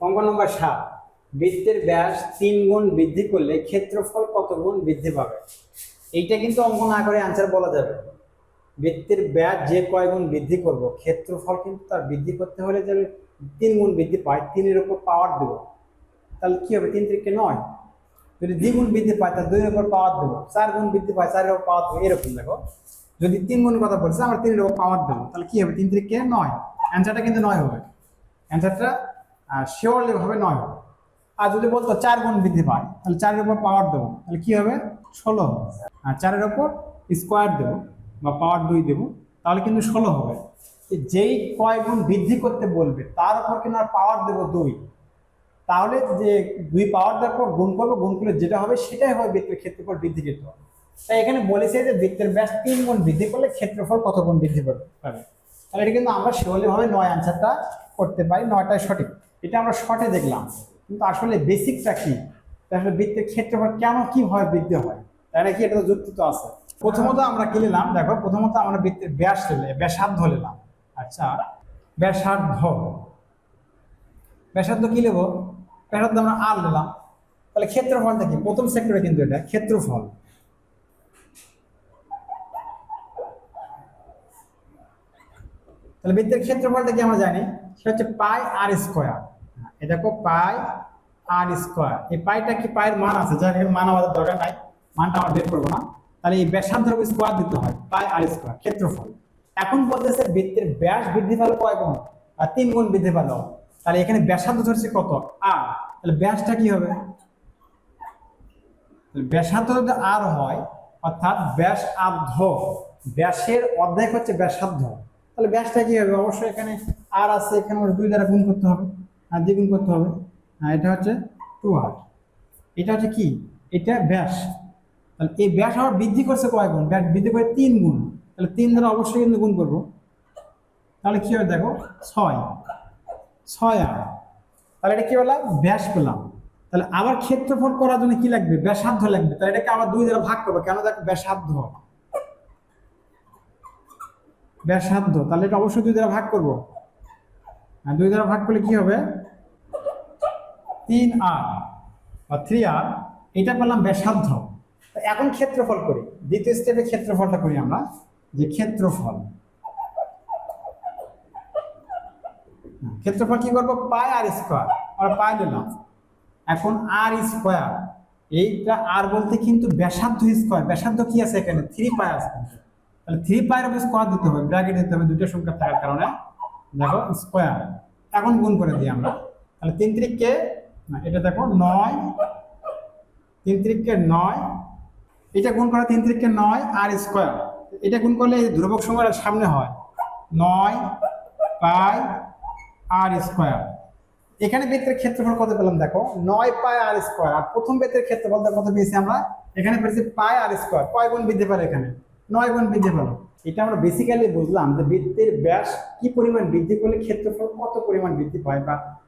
অঙ্ক নম্বর সাত, বৃত্তের ব্যাস তিন গুণ বৃদ্ধি করলে ক্ষেত্রফল কত গুণ বৃদ্ধি পাবে? এইটা কিন্তু অঙ্ক না করে আনসার বলা যাবে। বৃত্তের ব্যাস যে কয় গুণ বৃদ্ধি করব, ক্ষেত্রফল কিন্তু তার বৃদ্ধি করতে হলে যে তিন গুণ বৃদ্ধি পায় তিনের উপর পাওয়ার দেবো। তাহলে কী হবে? তিন থেকে নয়। যদি দ্বিগুণ বৃদ্ধি পায় তাহলে দুইয়ের উপর পাওয়ার দেবো। চার গুণ বৃদ্ধি পায় চারের উপর পাওয়ার দেবো, এরকম দেখো। যদি তিন গুণ কথা বলছে, আমরা তিনের উপর পাওয়ার দেবো। তাহলে কী হবে? তিন থেকে নয়। অ্যান্সারটা কিন্তু নয় হবে। অ্যান্সারটা শিওরলি ভাবে নয় হবে। আর যদি বলতো চার গুণ বৃদ্ধি পায় তাহলে চারের উপর পাওয়ার দেবো। তাহলে কী হবে? ষোলো হবে। আর চারের উপর স্কোয়ার দেবো বা পাওয়ার দুই দেবো তাহলে কিন্তু ষোলো হবে। যেই কয় গুণ বৃদ্ধি করতে বলবে তার উপর কিন্তু আর পাওয়ার দেবো দুই। তাহলে যে দুই পাওয়ার দেওয়ার পর গুণ করব গুণ করলে যেটা হবে সেটাই হবে বৃত্তের ক্ষেত্রফল বৃদ্ধি যেতে হবে তাই এখানে বলেছে যে বৃত্তের ব্যাস তিন গুণ বৃদ্ধি করলে ক্ষেত্রফল কত গুণ বৃদ্ধি করবে? তাহলে এটা কিন্তু আমরা সেভাবে নয় আনসারটা করতে পারি নয়টাই সঠিক। এটা আমরা শর্টে দেখলাম। কিন্তু আসলে বেসিকটা কি? আসলে বৃত্তের ক্ষেত্রফল কেন কীভাবে বৃদ্ধি হয়? তাই নাকি এটা যুক্তি তো আছে। প্রথমত আমরা কি নিলাম? দেখো, প্রথমত আমরা বৃত্তের ব্যাস নিলে ব্যাসার্ধ নিলাম। আচ্ছা ব্যাসার্ধ। ব্যাসার্ধ কি নেব? ব্যাসার্ধ আমরা আর নিলাম। তাহলে ক্ষেত্রফলটা কি? প্রথম সেক্টরে কিন্তু এটা, ক্ষেত্রফল। তাহলে বৃত্তের ক্ষেত্রফলটা কি আমরা জানি? সেটা হচ্ছে পাই আর স্কোয়ার। এটা দেখো পাই আর স্কোয়ার। এই পাইটা কি পায়ের মান আছে? যার মান আমাদের দরকার নাই। মানটা আমরা বের করব না। তাহলে এই ব্যাসার্ধের স্কোয়ার দিতে হয়, পাই আর স্কোয়ার, ক্ষেত্রফল। এখন বলতেছে বৃত্তের ব্যাস বৃদ্ধি পেল কয় গুণ? আর তিন গুণ বৃদ্ধি পেল। তাহলে এখানে ব্যাসার্ধ ধরছে কত? আর। তাহলে ব্যাসটা কি হবে? ব্যাসার্ধ যদি আর হয়, অর্থাৎ ব্যাস আর্ধ, ব্যাসের অর্ধেক হচ্ছে ব্যাসার্ধ। তাহলে ব্যাসটা কি হবে? অবশ্যই এখানে আর আছে, এখানে দুই দ্বারা গুণ করতে হবে। আর দ্বিগুণ করতে হবে। আর এটা হচ্ছে টু আর এটা হচ্ছে কি? এটা ব্যাস। তাহলে এই ব্যাস আবার বৃদ্ধি করছে কয় গুণ? ব্যাস বৃদ্ধি করে তিন গুণ। তাহলে তিন দ্বারা অবশ্যই কিন্তু গুণ করব। তাহলে কী হবে দেখো? ছয়। ছয় আর। তাহলে এটা কী বললাম ব্যাস পেলাম। তাহলে আবার ক্ষেত্রফল করার জন্য কি লাগবে? ব্যাসার্ধ লাগবে। তাহলে এটাকে আবার দুই দ্বারা ভাগ করব। কেন দেখো? ব্যাসার্ধ। ব্যাসার্ধ। তাহলে এটা অবশ্যই দুই দ্বারা ভাগ করব। আর দুই দ্বারা ভাগ করলে কি হবে? তিন আর বা থ্রি আর এটা পেলাম ব্যাসার্ধ। এখন ক্ষেত্রফল করি। দ্বিতীয় স্টেপে ক্ষেত্রফলটা করি আমরা যে ক্ষেত্রফল। হ্যাঁ, ক্ষেত্রফল কি করব? পাই আর স্কোয়ার আমরা পাই নিলাম। এখন আর স্কোয়ার এইটা আর বলতে কিন্তু ব্যাসার্ধ স্কোয়ার ব্যাসার্ধ কি আছে এখানে? থ্রি পাই আছে। তাহলে থ্রি পায়ের উপর স্কোয়ার দিতে হবে ব্র্যাকেট দিতে হবে দুটো সংখ্যা থাকার কারণে। দেখো স্কোয়ার এখন গুণ করে দিই আমরা। তাহলে তিন তিরিককে না, এটা দেখো নয়, তিন তিরিককে নয়, এটা গুণ করা তিন তিরিককে নয় আর স্কোয়ার এটা গুণ করলে ধ্রুবক সংখ্যার সামনে হয়। নয় পাই আর স্কোয়ার এখানে বৃত্তের ক্ষেত্রফল কত পেলাম দেখো? নয় পাই আর স্কোয়ার আর প্রথম বৃত্তের ক্ষেত্রফল কত পেয়েছি আমরা? এখানে পেয়েছি পাই আর স্কোয়ার কয় গুণ বৃদ্ধি পেল এখানে? নয় গুণ বৃদ্ধি পেল এটা আমরা বেসিক্যালি বুঝলাম যে বৃত্তের ব্যাস কি পরিমাণ বৃদ্ধি করলে ক্ষেত্রফল কত পরিমাণ বৃদ্ধি পায় বা